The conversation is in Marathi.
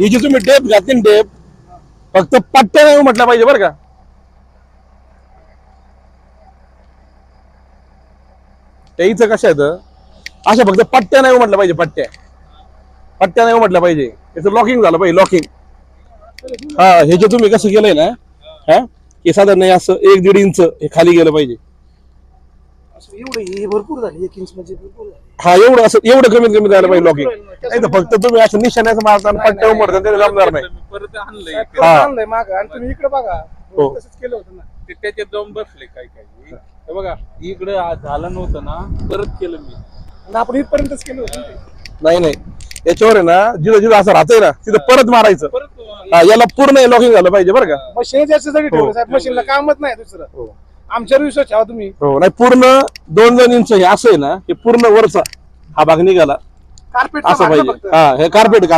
ही जी तुम्ही टेप घातली डेप. टेप फक्त पट्ट्या नाही म्हटलं पाहिजे बरं का. त्याचं कसं आहे अशा फक्त पट्ट्या नाही म्हटलं पाहिजे पट्ट्या. पट्ट्या नाही म्हटलं पाहिजे. त्याचं लॉकिंग झालं पाहिजे लॉकिंग हा हे जे तुम्ही कसं केलंय ना हा हे साधारण असं एक दीड इंच हे खाली गेलं पाहिजे. असं एवढं हे भरपूर झाली एक इंच म्हणजे भरपूर झाली. हा एवढं असं एवढं कमीत कमी झालं पाहिजे लॉकिंग नाही तर फक्त तुम्ही असं निशाण्याचं मारताना पट्ट्या उमरता ते जमणार नाही. परत आणलंय. हा. मागं आणि तुम्ही इकडे बघा. हो. तसंच केलं होतं ना. ते त्याच्यात जाऊन बसले काय काय हे बघा इकडं आ- झालं नव्हतं ना परत केलं मी. आणि आपण इथपर्यंतच केलं होतं ना ते. नाही नाही. याच्यावर आहे ना जिथं जिथं असं राहतंय ना तिथं परत मारायचं. परत हा, याला पूर्ण लॉकिंग झालं पाहिजे बरं का. मशीन जास्त जागी ठेवलं हो. साहेब मशीनला कामच नाही दुसरं. हो. आमच्यावर विश्वास ठेवा तुम्ही. हो नाही पूर्ण दोन दोन इंच हे असं आहे ना हे पूर्ण वरचा हा भाग निघाला. कार्पेट असं पाहिजे. हा हे कार्पेट कार्पेट